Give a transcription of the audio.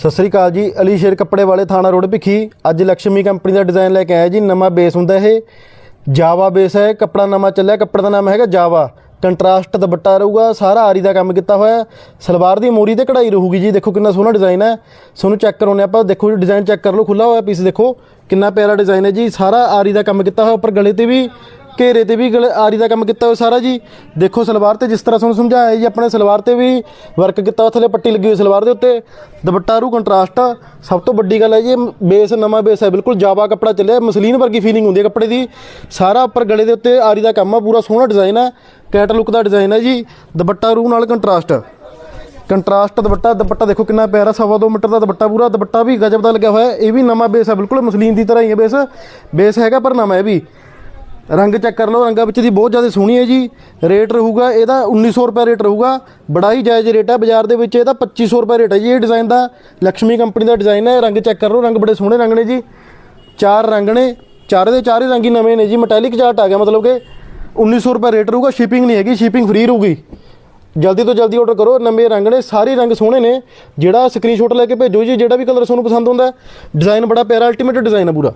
ਸਤਿ ਸ੍ਰੀ ਅਕਾਲ ਜੀ ਅਲੀ ਸ਼ੇਰ ਕੱਪੜੇ ਵਾਲੇ ਥਾਣਾ ਰੋਡ ਭਿੱਖੀ। ਅੱਜ ਲక్ష్ਮੀ ਕੰਪਨੀ ਦਾ ਡਿਜ਼ਾਈਨ ਲੈ ਕੇ ਆਇਆ ਜੀ, ਨਵਾਂ ਬੇਸ ਹੁੰਦਾ ਇਹ। ਜਾਵਾ ਬੇਸ ਹੈ, ਕੱਪੜਾ ਨਵਾਂ ਚੱਲਿਆ, ਕੱਪੜੇ ਦਾ ਨਾਮ ਹੈਗਾ ਜਾਵਾ। ਕੰਟਰਾਸਟ ਦੁਪੱਟਾ ਰਹੂਗਾ, ਸਾਰਾ ਆਰੀ ਦਾ ਕੰਮ ਕੀਤਾ ਹੋਇਆ। ਸਲਵਾਰ ਦੀ ਮੋਰੀ ਤੇ ਕਢਾਈ ਰਹੂਗੀ ਜੀ, ਦੇਖੋ ਕਿੰਨਾ ਸੋਹਣਾ ਡਿਜ਼ਾਈਨ ਹੈ। ਸੋਨੂੰ ਚੈੱਕ ਕਰਾਉਣੇ ਆਪਾਂ, ਦੇਖੋ ਜੀ, ਡਿਜ਼ਾਈਨ ਚੈੱਕ ਕਰ ਲਓ ਖੁੱਲਾ ਹੋਇਆ ਪੀਸ ਦੇਖੋ। ਕਿੰਨਾ ਪਿਆਰਾ ਡਿਜ਼ਾਈਨ ਹੈ ਜੀ, ਸਾਰਾ ਆਰੀ ਦਾ ਕੰਮ ਕੀਤਾ ਹੋਇਆ, ਉੱਪਰ ਗਲੇ ਤੇ ਵੀ। ਘੇਰੇ ਤੇ ਵੀ ਗਲੇ ਆਰੀ ਦਾ ਕੰਮ ਕੀਤਾ ਹੋਇਆ ਸਾਰਾ ਜੀ। ਦੇਖੋ ਸਲਵਾਰ ਤੇ ਜਿਸ ਤਰ੍ਹਾਂ ਤੁਹਾਨੂੰ ਸਮਝਾਇਆ ਜੀ, ਆਪਣੇ ਸਲਵਾਰ ਤੇ ਵੀ ਵਰਕ ਕੀਤਾ ਹੋਇਆ, ਥੱਲੇ ਪੱਟੀ ਲੱਗੀ ਹੋਈ ਸਲਵਾਰ ਦੇ ਉੱਤੇ। ਦੁਪੱਟਾ ਰੂ ਕੰਟਰਾਸਟ ਸਭ ਤੋਂ ਵੱਡੀ ਗੱਲ ਹੈ ਜੀ, ਬੇਸ ਨਵਾਂ ਬੇਸ ਹੈ, ਬਿਲਕੁਲ ਜਾਵਾ ਕੱਪੜਾ ਚੱਲਿਆ, ਮਸਲੀਨ ਵਰਗੀ ਫੀਲਿੰਗ ਹੁੰਦੀ ਹੈ ਕੱਪੜੇ ਦੀ। ਸਾਰਾ ਉੱਪਰ ਗਲੇ ਦੇ ਉੱਤੇ ਆਰੀ ਦਾ ਕੰਮ ਆ, ਪੂਰਾ ਸੋਹਣਾ ਡਿਜ਼ਾਈਨ ਹੈ ਕੈਟ ਲੁੱਕ ਦਾ ਡਿਜ਼ਾਈਨ ਹੈ ਜੀ। ਦੁਪੱਟਾ ਰੂ ਨਾਲ ਕੰਟਰਾਸਟ ਕੰਟਰਾਸਟ ਦੁਪੱਟਾ ਦੁਪੱਟਾ ਦੇਖੋ ਕਿੰਨਾ ਪਿਆਰਾ, ਸਵਾ ਦੋ ਮੀਟਰ ਦਾ ਦੁਪੱਟਾ ਪੂਰਾ, ਦੁਪੱਟਾ ਵੀ ਗਜਬ ਦਾ ਲੱਗਿਆ ਹੋਇਆ, ਇਹ ਵੀ ਨਵਾਂ ਬੇਸ ਹੈ, ਬਿਲਕੁਲ ਮਸਲੀਨ ਦੀ ਤਰ੍ਹਾਂ ਹੀ ਹੈ ਬੇਸ। ਬੇਸ ਹੈਗਾ ਪਰ ਨਵਾਂ ਹੈ ਵੀ। ਰੰਗ ਚੈੱਕ ਕਰ ਲਓ, ਰੰਗਾਂ ਵਿੱਚ ਦੀ ਬਹੁਤ ਜ਼ਿਆਦਾ ਸੋਹਣੀ ਹੈ ਜੀ। ਰੇਟ ਰਹੂਗਾ, ਇਹਦਾ 1900 ਰੁਪਏ ਰੇਟ ਰਹੂਗਾ। ਬੜਾ ਹੀ ਜਾਇਜ਼ ਰੇਟ ਹੈ, ਬਾਜ਼ਾਰ ਦੇ ਵਿੱਚ ਇਹਦਾ 2500 ਰੁਪਏ ਰੇਟ ਹੈ ਜੀ, ਇਹ ਡਿਜ਼ਾਈਨ ਦਾ। ਲక్ష్ਮੀ ਕੰਪਨੀ ਦਾ ਡਿਜ਼ਾਈਨ ਹੈ, ਰੰਗ ਚੈੱਕ ਕਰ ਲਓ, ਰੰਗ ਬੜੇ ਸੋਹਣੇ ਰੰਗ ਨੇ ਜੀ। ਚਾਰ ਰੰਗ ਨੇ, ਚਾਰੇ ਦੇ ਚਾਰੇ ਰੰਗ ਹੀ ਨਵੇਂ ਨੇ ਜੀ ਮੈਟੈਲਿਕ ਚਾਰਟ ਆ ਗਿਆ ਮਤਲਬ ਕਿ। 1900 ਰੁਪਏ ਰੇਟ ਰਹੂਗਾ ਸ਼ਿਪਿੰਗ ਨਹੀਂ ਹੈਗੀ ਸ਼ਿਪਿੰਗ ਫ੍ਰੀ ਰਹੂਗੀ। ਜਲਦੀ ਤੋਂ ਜਲਦੀ ਆਰਡਰ ਕਰੋ, ਨਵੇਂ ਰੰਗ ਨੇ, ਸਾਰੇ ਰੰਗ ਸੋਹਣੇ ਨੇ। ਜਿਹੜਾ ਸਕਰੀਨਸ਼ਾਟ ਲੈ ਕੇ ਭੇਜੋ ਜੀ, ਜਿਹੜਾ ਵੀ ਕਲਰ ਤੁਹਾਨੂੰ ਪਸੰਦ ਹੁੰਦਾ ਡਿਜ਼ਾਈਨ ਬੜਾ ਪਿਆਰਾ ਅਲਟੀਮੇਟ ਡਿਜ਼ਾਈਨ ਹੈ ਪੂਰਾ।